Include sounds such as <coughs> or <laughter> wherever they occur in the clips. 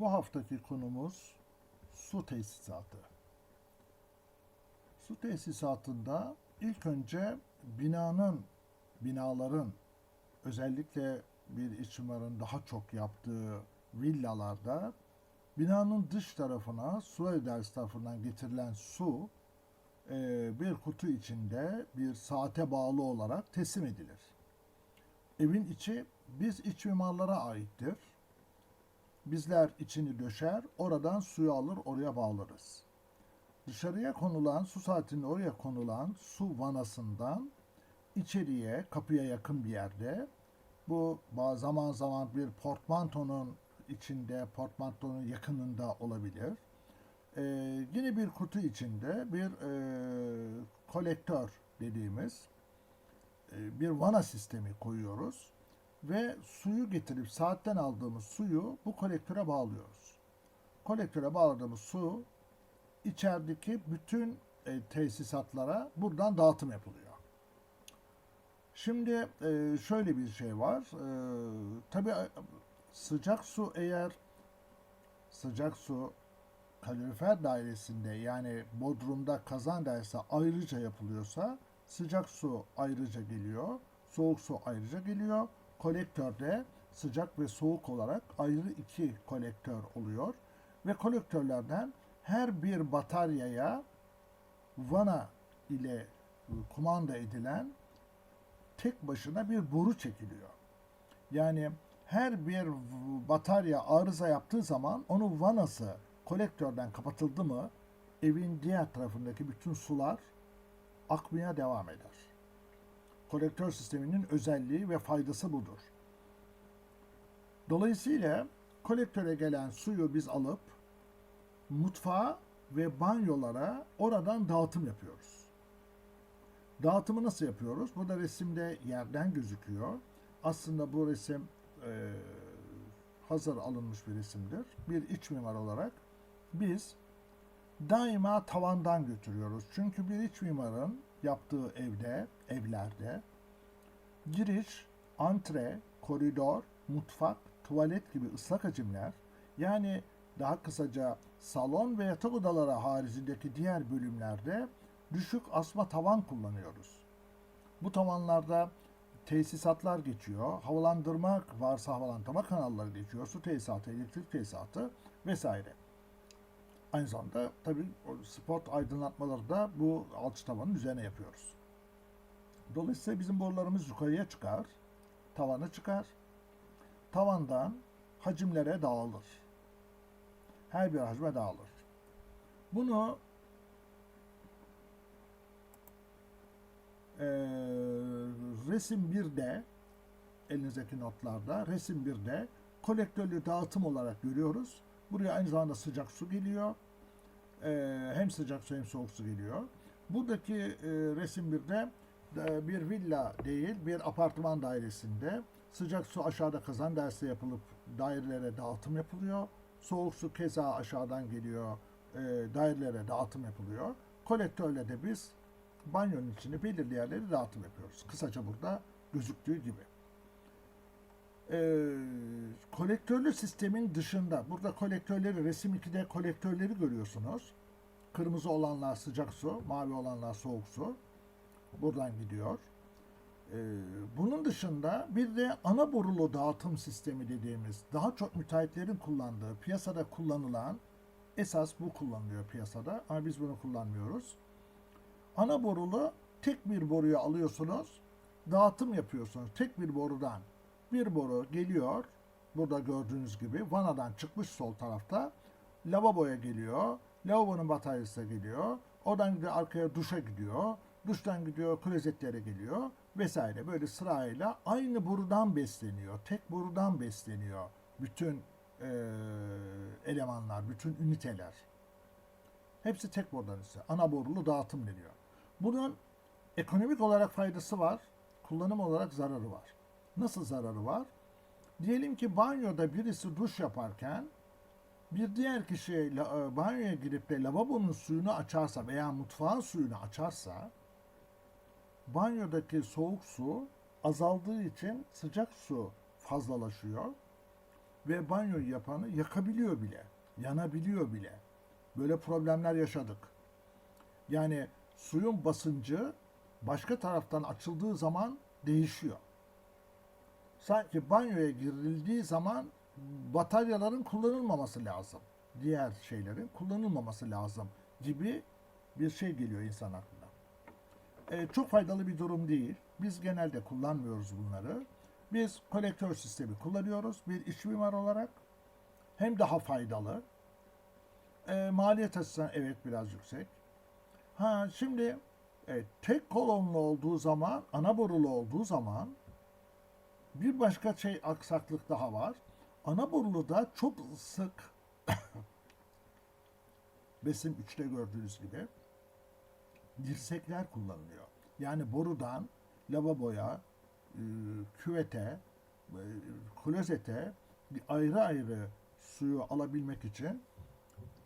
Bu haftaki konumuz su tesisatı. Su tesisatında ilk önce binanın, binaların özellikle bir iç mimarın daha çok yaptığı villalarda binanın dış tarafına su tarafından getirilen su e, bir kutu içinde bir saate bağlı olarak teslim edilir. Evin içi biz iç mimarlara aittir. Bizler içini döşer, oradan suyu alır, oraya bağlarız. Dışarıya konulan, su saatinin oraya konulan su vanasından içeriye, kapıya yakın bir yerde, bu zaman zaman bir portmantonun içinde, portmantonun yakınında olabilir. Ee, yine bir kutu içinde bir e, kolektör dediğimiz e, bir vana sistemi koyuyoruz ve suyu getirip saatten aldığımız suyu bu kolektöre bağlıyoruz. Kolektöre bağladığımız su içerideki bütün e, tesisatlara buradan dağıtım yapılıyor. Şimdi e, şöyle bir şey var. E, tabii e, sıcak su eğer sıcak su kalorifer dairesinde yani bodrumda kazan dairesi ayrıca yapılıyorsa sıcak su ayrıca geliyor, soğuk su ayrıca geliyor. Kolektörde sıcak ve soğuk olarak ayrı iki kolektör oluyor ve kolektörlerden her bir bataryaya vana ile kumanda edilen tek başına bir boru çekiliyor. Yani her bir batarya arıza yaptığı zaman onun vanası kolektörden kapatıldı mı evin diğer tarafındaki bütün sular akmaya devam eder. Kolektör sisteminin özelliği ve faydası budur. Dolayısıyla kolektöre gelen suyu biz alıp mutfağa ve banyolara oradan dağıtım yapıyoruz. Dağıtımı nasıl yapıyoruz? Burada resimde yerden gözüküyor. Aslında bu resim e, hazır alınmış bir resimdir. Bir iç mimar olarak biz daima tavandan götürüyoruz. Çünkü bir iç mimarın yaptığı evde, evlerde giriş, antre, koridor, mutfak, tuvalet gibi ıslak hacimler yani daha kısaca salon ve yatak odaları haricindeki diğer bölümlerde düşük asma tavan kullanıyoruz. Bu tavanlarda tesisatlar geçiyor, havalandırma varsa havalandırma kanalları geçiyor, su tesisatı, elektrik tesisatı vesaire. Aynı zamanda tabii spot aydınlatmaları da bu alçı tavanın üzerine yapıyoruz. Dolayısıyla bizim borularımız yukarıya çıkar, tavana çıkar. Tavandan hacimlere dağılır. Her bir hacme dağılır. Bunu eee, resim 1'de elinizdeki notlarda resim 1'de kolektörlü dağıtım olarak görüyoruz. Buraya aynı zamanda sıcak su geliyor. Eee, hem sıcak su hem soğuk su geliyor. Buradaki eee, resim 1'de e, bir villa değil bir apartman dairesinde sıcak su aşağıda kazan dersi yapılıp dairelere dağıtım yapılıyor. Soğuk su keza aşağıdan geliyor e, dairelere dağıtım yapılıyor. Kolektörle de biz banyonun içine belirli yerlere dağıtım yapıyoruz. Kısaca burada gözüktüğü gibi. Ee, kolektörlü sistemin dışında, burada kolektörleri, resim 2'de kolektörleri görüyorsunuz. Kırmızı olanlar sıcak su, mavi olanlar soğuk su. Buradan gidiyor. Ee, bunun dışında bir de ana borulu dağıtım sistemi dediğimiz daha çok müteahhitlerin kullandığı, piyasada kullanılan, esas bu kullanılıyor piyasada ama biz bunu kullanmıyoruz. Ana borulu tek bir boruyu alıyorsunuz, dağıtım yapıyorsunuz tek bir borudan. Bir boru geliyor, burada gördüğünüz gibi vanadan çıkmış sol tarafta, lavaboya geliyor, lavabonun bataryası geliyor, oradan gidiyor arkaya duşa gidiyor, duştan gidiyor klozetlere geliyor vesaire. Böyle sırayla aynı borudan besleniyor, tek borudan besleniyor bütün eee, elemanlar, bütün üniteler. Hepsi tek borudan ise ana borulu dağıtım deniyor. Bunun ekonomik olarak faydası var, kullanım olarak zararı var. Nasıl zararı var? Diyelim ki banyoda birisi duş yaparken bir diğer kişi e, banyoya girip de lavabonun suyunu açarsa veya mutfağın suyunu açarsa banyodaki soğuk su azaldığı için sıcak su fazlalaşıyor. ve banyoyu yapanı yakabiliyor bile. Yanabiliyor bile. Böyle problemler yaşadık. Yani suyun basıncı başka taraftan açıldığı zaman değişiyor. Sanki banyoya girildiği zaman bataryaların kullanılmaması lazım. Diğer şeylerin kullanılmaması lazım gibi bir şey geliyor insan aklına. Ee, çok faydalı bir durum değil. Biz genelde kullanmıyoruz bunları. Biz kolektör sistemi kullanıyoruz bir iç mimar olarak. Hem daha faydalı. Ee, maliyet açısından evet biraz yüksek. Ha şimdi evet, tek kolonlu olduğu zaman, ana borulu olduğu zaman bir başka şey aksaklık daha var. Ana boruluda çok sık <coughs> resim 3'te gördüğünüz gibi dirsekler kullanılıyor. Yani borudan lavaboya, e, küvete, e, klozete bir ayrı ayrı suyu alabilmek için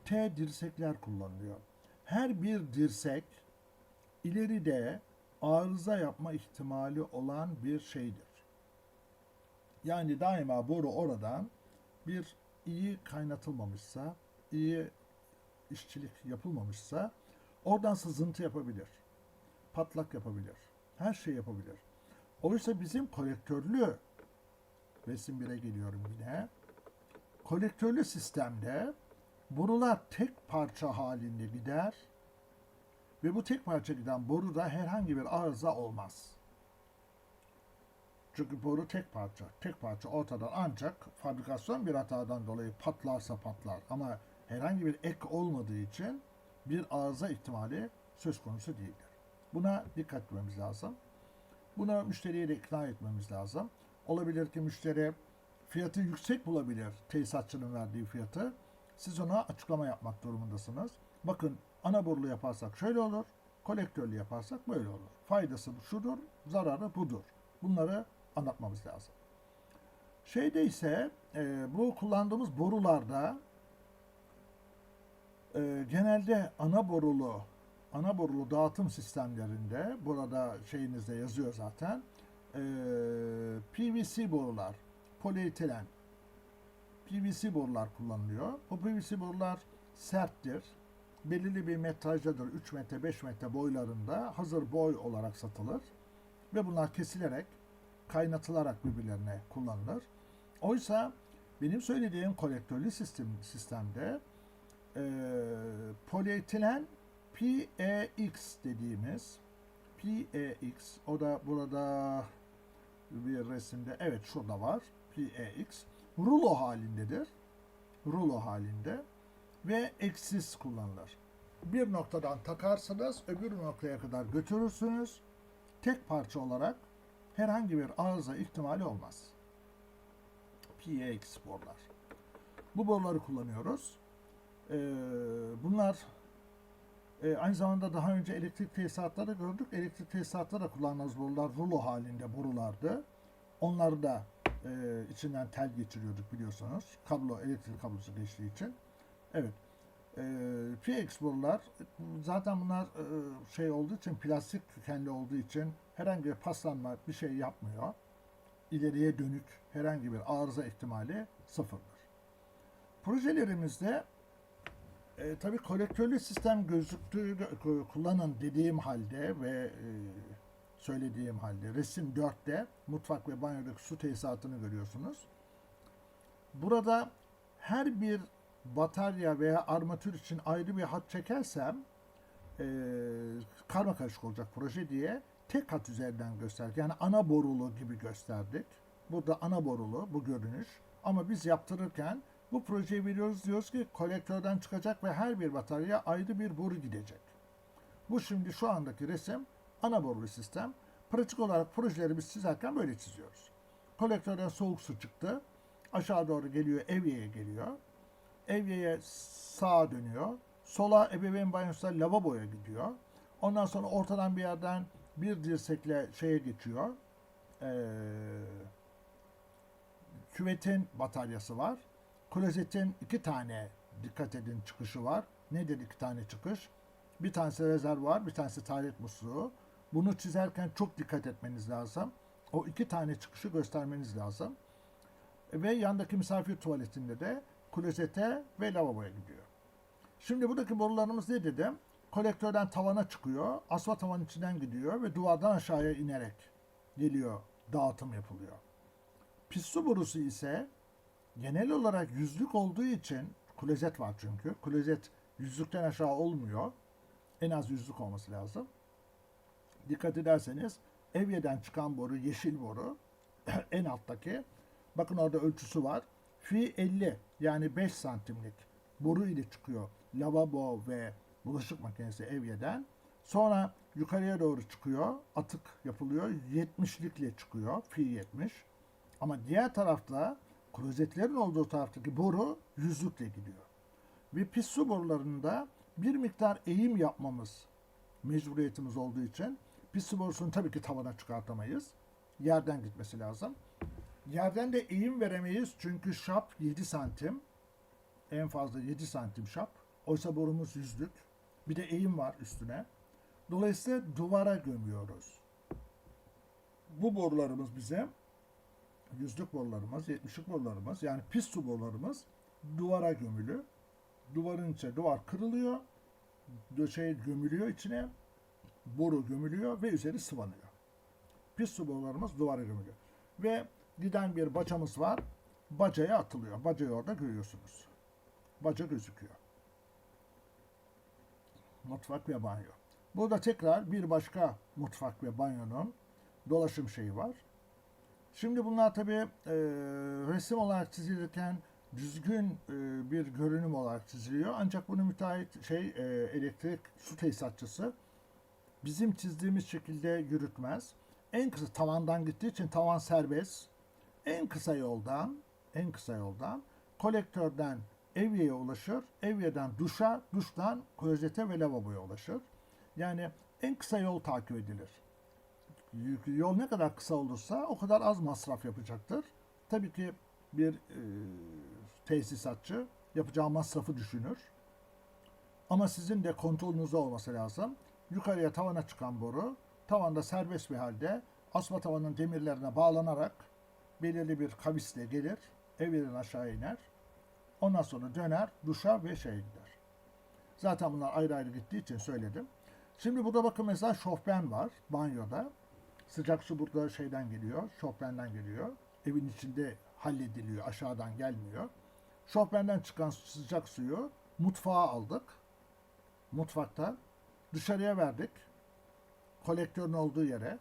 T dirsekler kullanılıyor. Her bir dirsek ileride arıza yapma ihtimali olan bir şeydir. Yani daima boru oradan bir iyi kaynatılmamışsa, iyi işçilik yapılmamışsa oradan sızıntı yapabilir. Patlak yapabilir. Her şey yapabilir. Oysa bizim kolektörlü resim 1'e geliyorum yine. Kolektörlü sistemde borular tek parça halinde gider ve bu tek parça giden boruda herhangi bir arıza olmaz. Çünkü boru tek parça. Tek parça ortadan ancak fabrikasyon bir hatadan dolayı patlarsa patlar. Ama herhangi bir ek olmadığı için bir arıza ihtimali söz konusu değildir. Buna dikkat etmemiz lazım. Buna müşteriye de ikna etmemiz lazım. Olabilir ki müşteri fiyatı yüksek bulabilir tesisatçının verdiği fiyatı. Siz ona açıklama yapmak durumundasınız. Bakın ana borulu yaparsak şöyle olur, kolektörlü yaparsak böyle olur. Faydası şudur, zararı budur. Bunları anlatmamız lazım. Şeyde ise e, bu kullandığımız borularda e, genelde ana borulu ana borulu dağıtım sistemlerinde burada şeyinizde yazıyor zaten e, PVC borular, polietilen PVC borular kullanılıyor. Bu PVC borular serttir. Belirli bir metrajdadır. 3 metre, 5 metre boylarında hazır boy olarak satılır. Ve bunlar kesilerek, kaynatılarak birbirlerine kullanılır. Oysa benim söylediğim kolektörlü sistem, sistemde e, polietilen PEX dediğimiz PEX o da burada bir resimde evet şurada var PEX rulo halindedir. Rulo halinde ve eksiz kullanılır. Bir noktadan takarsınız, öbür noktaya kadar götürürsünüz. Tek parça olarak herhangi bir arıza ihtimali olmaz. PX borular. Bu boruları kullanıyoruz. Ee, bunlar e, aynı zamanda daha önce elektrik tesisatları gördük. Elektrik tesisatları da kullandığımız borular rulo halinde borulardı. Onları da e, içinden tel geçiriyorduk biliyorsunuz. Kablo, elektrik kablosu geçtiği için. Evet. E, PX borular zaten bunlar e, şey olduğu için plastik kökenli olduğu için herhangi bir paslanma bir şey yapmıyor. İleriye dönük herhangi bir arıza ihtimali sıfırdır. Projelerimizde e, tabii kolektörlü sistem gözüktüğü kullanın dediğim halde ve e, söylediğim halde resim 4'te mutfak ve banyodaki su tesisatını görüyorsunuz. Burada her bir batarya veya armatür için ayrı bir hat çekersem e, karma karışık olacak proje diye tek hat üzerinden gösterdik. Yani ana borulu gibi gösterdik. Burada ana borulu bu görünüş. Ama biz yaptırırken bu projeyi veriyoruz diyoruz ki kolektörden çıkacak ve her bir batarya ayrı bir boru gidecek. Bu şimdi şu andaki resim ana borulu sistem. Pratik olarak projeleri biz çizerken böyle çiziyoruz. Kolektörden soğuk su çıktı. Aşağı doğru geliyor, evyeye geliyor. Evyeye sağa dönüyor. Sola ebeveyn banyosuna lavaboya gidiyor. Ondan sonra ortadan bir yerden bir dirsekle şeye geçiyor. Ee, küvetin bataryası var. Klozetin iki tane dikkat edin çıkışı var. Nedir iki tane çıkış? Bir tanesi rezervuar, bir tanesi taharet musluğu. Bunu çizerken çok dikkat etmeniz lazım. O iki tane çıkışı göstermeniz lazım. ve yandaki misafir tuvaletinde de klozete ve lavaboya gidiyor. Şimdi buradaki borularımız ne dedim? Kolektörden tavana çıkıyor, asfalt tavanın içinden gidiyor ve duvardan aşağıya inerek geliyor, dağıtım yapılıyor. Pis su borusu ise genel olarak yüzlük olduğu için klozet var çünkü. Klozet yüzlükten aşağı olmuyor. En az yüzlük olması lazım. Dikkat ederseniz evyeden çıkan boru yeşil boru <clears throat> en alttaki. Bakın orada ölçüsü var. Fi 50 yani 5 santimlik boru ile çıkıyor lavabo ve bulaşık makinesi evyeden. Sonra yukarıya doğru çıkıyor. Atık yapılıyor. 70'likle çıkıyor. Fi 70. Ama diğer tarafta klozetlerin olduğu taraftaki boru yüzlükle gidiyor. Ve pis su borularında bir miktar eğim yapmamız mecburiyetimiz olduğu için pis su borusunu tabii ki tavana çıkartamayız. Yerden gitmesi lazım. Yerden de eğim veremeyiz çünkü şap 7 santim. En fazla 7 santim şap. Oysa borumuz yüzlük. Bir de eğim var üstüne. Dolayısıyla duvara gömüyoruz. Bu borularımız bize yüzlük borularımız, 70'lik borularımız yani pis su borularımız duvara gömülü. Duvarın içine duvar kırılıyor. Döşeye gömülüyor içine. Boru gömülüyor ve üzeri sıvanıyor. Pis su borularımız duvara gömülüyor. Ve giden bir bacamız var. Bacaya atılıyor. Bacayı orada görüyorsunuz. Baca gözüküyor. Mutfak ve banyo. Burada tekrar bir başka mutfak ve banyonun dolaşım şeyi var. Şimdi bunlar tabii e, resim olarak çizilirken düzgün e, bir görünüm olarak çiziliyor. Ancak bunu müteahhit şey e, elektrik su tesisatçısı bizim çizdiğimiz şekilde yürütmez. En kısa tavandan gittiği için tavan serbest. En kısa yoldan, en kısa yoldan kolektörden evyeye ulaşır, evyeden duşa, duştan klozete ve lavaboya ulaşır. Yani en kısa yol takip edilir. Yol ne kadar kısa olursa o kadar az masraf yapacaktır. Tabii ki bir e, tesisatçı yapacağı masrafı düşünür. Ama sizin de kontrolünüzde olması lazım. Yukarıya tavana çıkan boru tavanda serbest bir halde asma tavanın demirlerine bağlanarak belirli bir kavisle gelir, evden aşağı iner. Ondan sonra döner, duşa ve şey gider. Zaten bunlar ayrı ayrı gittiği için söyledim. Şimdi burada bakın mesela şofben var banyoda. Sıcak su burada şeyden geliyor, şofbenden geliyor. Evin içinde hallediliyor, aşağıdan gelmiyor. Şofbenden çıkan sıcak suyu mutfağa aldık. Mutfakta dışarıya verdik. Kolektörün olduğu yere.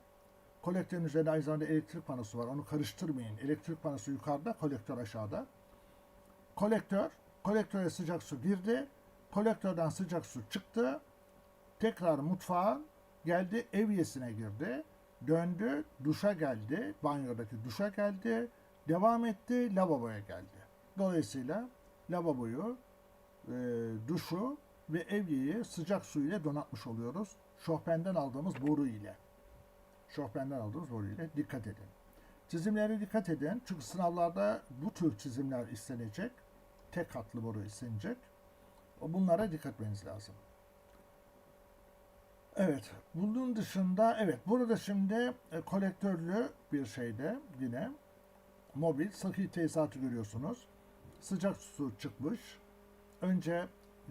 Kolektörün üzerinde aynı zamanda elektrik panosu var. Onu karıştırmayın. Elektrik panosu yukarıda, kolektör aşağıda. Kolektör, kolektöre sıcak su girdi. Kolektörden sıcak su çıktı. Tekrar mutfağa geldi, evyesine girdi. Döndü, duşa geldi, banyodaki duşa geldi. Devam etti, lavaboya geldi. Dolayısıyla lavaboyu, e, duşu ve evyeyi sıcak su ile donatmış oluyoruz. Şofbenden aldığımız boru ile. Şofbenden aldığımız boru ile dikkat edin. Çizimlere dikkat edin. Çünkü sınavlarda bu tür çizimler istenecek. Tek hatlı boru istenecek. Bunlara dikkat etmeniz lazım. Evet. Bunun dışında evet burada şimdi e, kolektörlü bir şeyde yine mobil sıkı tesisatı görüyorsunuz. Sıcak su çıkmış. Önce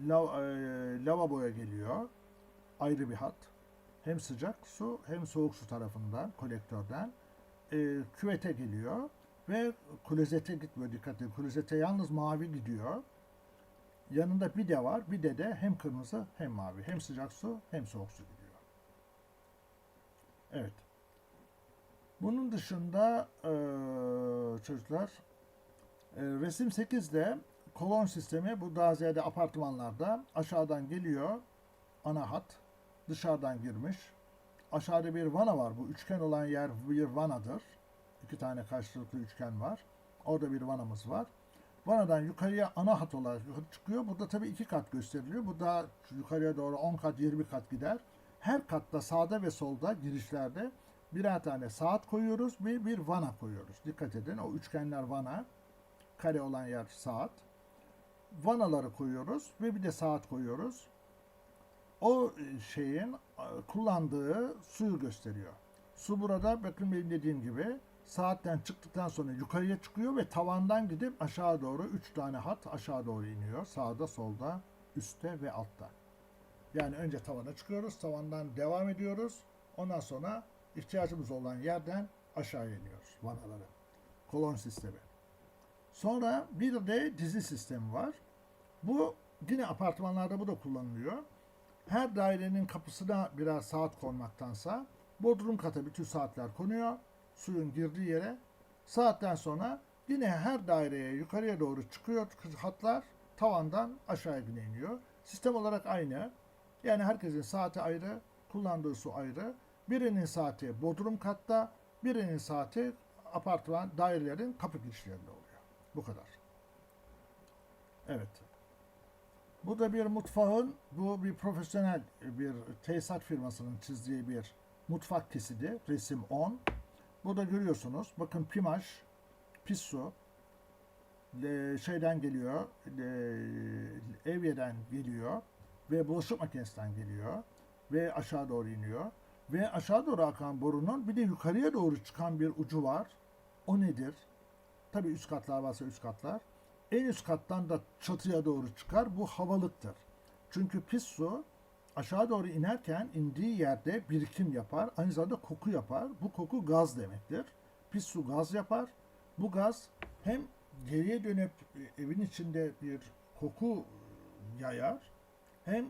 lav, e, lavaboya geliyor. Ayrı bir hat. Hem sıcak su hem soğuk su tarafından kolektörden e, küvete geliyor ve klozete gitmiyor dikkat edin. Klozete yalnız mavi gidiyor. Yanında bir de var. Bir de de hem kırmızı hem mavi. Hem sıcak su hem soğuk su gidiyor. Evet. Bunun dışında e, çocuklar e, resim 8'de kolon sistemi bu daha ziyade apartmanlarda aşağıdan geliyor ana hat dışarıdan girmiş. Aşağıda bir vana var. Bu üçgen olan yer bir vanadır. İki tane karşılıklı üçgen var. Orada bir vanamız var. Vanadan yukarıya ana hat olarak çıkıyor. Burada tabii iki kat gösteriliyor. Bu da yukarıya doğru 10 kat 20 kat gider. Her katta sağda ve solda girişlerde birer tane saat koyuyoruz ve bir vana koyuyoruz. Dikkat edin o üçgenler vana. Kare olan yer saat. Vanaları koyuyoruz ve bir de saat koyuyoruz. O şeyin kullandığı suyu gösteriyor. Su burada bakın benim dediğim gibi Saatten çıktıktan sonra yukarıya çıkıyor ve tavandan gidip aşağı doğru 3 tane hat aşağı doğru iniyor. Sağda, solda, üstte ve altta. Yani önce tavana çıkıyoruz, tavandan devam ediyoruz. Ondan sonra ihtiyacımız olan yerden aşağı iniyoruz vanaları. Kolon sistemi. Sonra bir de dizi sistemi var. Bu yine apartmanlarda bu da kullanılıyor. Her dairenin kapısına birer saat konmaktansa bodrum kata bütün saatler konuyor. Suyun girdiği yere. Saatten sonra yine her daireye yukarıya doğru çıkıyor hatlar. Tavandan aşağıya yine iniyor. Sistem olarak aynı. Yani herkesin saati ayrı, kullandığı su ayrı. Birinin saati bodrum katta, birinin saati apartman dairelerin kapı girişlerinde oluyor. Bu kadar. Evet. Bu da bir mutfağın, bu bir profesyonel bir tesisat firmasının çizdiği bir mutfak kesidi. Resim 10. Burada görüyorsunuz. Bakın pimaj, pis su, e, şeyden geliyor, e, evyeden geliyor ve bulaşık makinesinden geliyor ve aşağı doğru iniyor. Ve aşağı doğru akan borunun bir de yukarıya doğru çıkan bir ucu var. O nedir? Tabii üst katlar varsa üst katlar. En üst kattan da çatıya doğru çıkar. Bu havalıktır. Çünkü pis su aşağı doğru inerken indiği yerde birikim yapar. Aynı zamanda koku yapar. Bu koku gaz demektir. Pis su gaz yapar. Bu gaz hem geriye dönüp evin içinde bir koku yayar hem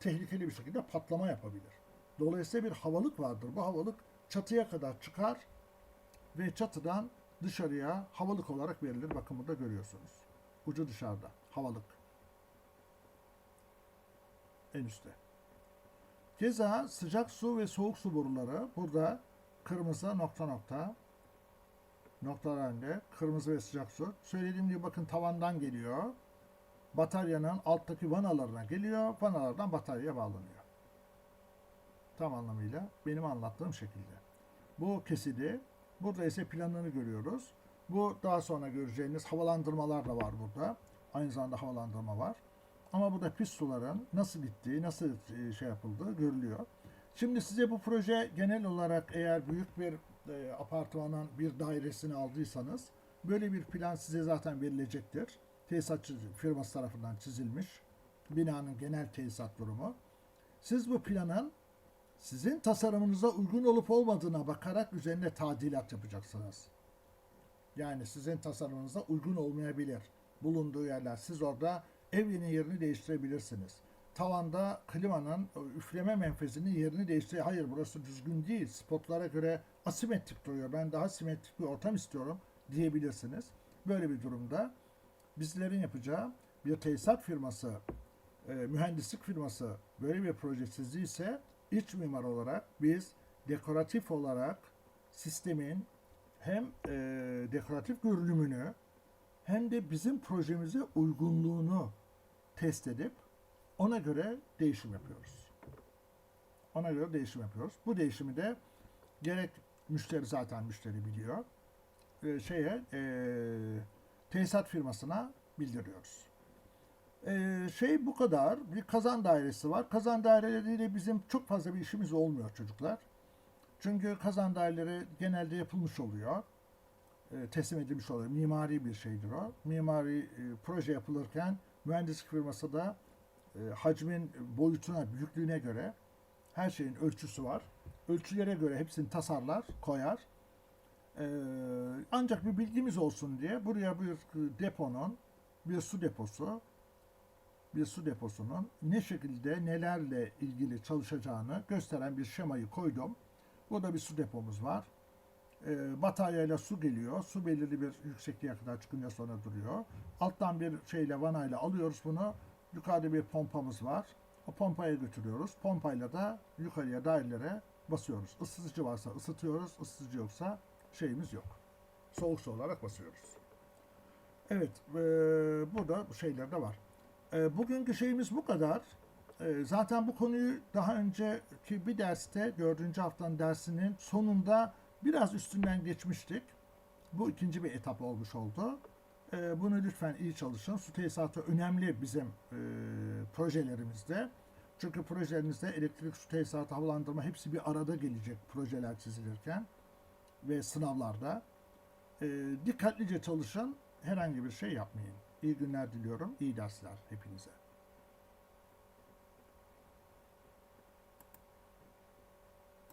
tehlikeli bir şekilde patlama yapabilir. Dolayısıyla bir havalık vardır. Bu havalık çatıya kadar çıkar ve çatıdan dışarıya havalık olarak verilir. Bakın burada görüyorsunuz. Ucu dışarıda. Havalık. En üstte. Keza sıcak su ve soğuk su boruları burada kırmızı nokta nokta noktalar halinde kırmızı ve sıcak su. Söylediğim gibi bakın tavandan geliyor. Bataryanın alttaki vanalarına geliyor. Vanalardan bataryaya bağlanıyor. Tam anlamıyla benim anlattığım şekilde. Bu kesidi Burada ise planını görüyoruz. Bu daha sonra göreceğiniz havalandırmalar da var burada. Aynı zamanda havalandırma var. Ama burada pis suların nasıl gittiği, nasıl şey yapıldığı görülüyor. Şimdi size bu proje genel olarak eğer büyük bir e, apartmanın bir dairesini aldıysanız böyle bir plan size zaten verilecektir. Tesisatçı firması tarafından çizilmiş. Binanın genel tesisat durumu. Siz bu planın sizin tasarımınıza uygun olup olmadığına bakarak üzerine tadilat yapacaksınız. Yani sizin tasarımınıza uygun olmayabilir. Bulunduğu yerler. Siz orada evinin yerini değiştirebilirsiniz. Tavanda klimanın üfleme menfezinin yerini değiştir. Hayır burası düzgün değil. Spotlara göre asimetrik duruyor. Ben daha simetrik bir ortam istiyorum diyebilirsiniz. Böyle bir durumda bizlerin yapacağı bir tesisat firması, e, mühendislik firması böyle bir proje çizdiyse iç mimar olarak biz dekoratif olarak sistemin hem e, dekoratif görünümünü hem de bizim projemize uygunluğunu test edip ona göre değişim yapıyoruz. Ona göre değişim yapıyoruz. Bu değişimi de gerek müşteri zaten müşteri biliyor. E, şeye e, tesisat firmasına bildiriyoruz. Ee, şey bu kadar. Bir kazan dairesi var. Kazan daireleriyle bizim çok fazla bir işimiz olmuyor çocuklar. Çünkü kazan daireleri genelde yapılmış oluyor. Ee, teslim edilmiş oluyor. Mimari bir şeydir o. Mimari e, proje yapılırken mühendislik firması da e, hacmin boyutuna, büyüklüğüne göre her şeyin ölçüsü var. Ölçülere göre hepsini tasarlar, koyar. Ancak bir bilgimiz olsun diye buraya bir deponun, bir su deposu, bir su deposunun ne şekilde nelerle ilgili çalışacağını gösteren bir şemayı koydum. Burada bir su depomuz var. E, bataryayla su geliyor. Su belirli bir yüksekliğe kadar çıkınca sonra duruyor. Alttan bir şeyle vanayla alıyoruz bunu. Yukarıda bir pompamız var. O pompaya götürüyoruz. Pompayla da yukarıya dairelere basıyoruz. Isıtıcı varsa ısıtıyoruz. Isıtıcı yoksa şeyimiz yok. Soğuk su olarak basıyoruz. Evet, e, burada bu şeyler de var. E, bugünkü şeyimiz bu kadar. E, zaten bu konuyu daha önceki bir derste, dördüncü haftanın dersinin sonunda biraz üstünden geçmiştik. Bu ikinci bir etap olmuş oldu. E, bunu lütfen iyi çalışın. Su tesisatı önemli bizim e, projelerimizde. Çünkü projelerimizde elektrik, su tesisatı, havalandırma hepsi bir arada gelecek projeler çizilirken. ve sınavlarda e, dikkatlice çalışın, herhangi bir şey yapmayın. İyi günler diliyorum, iyi dersler hepinize.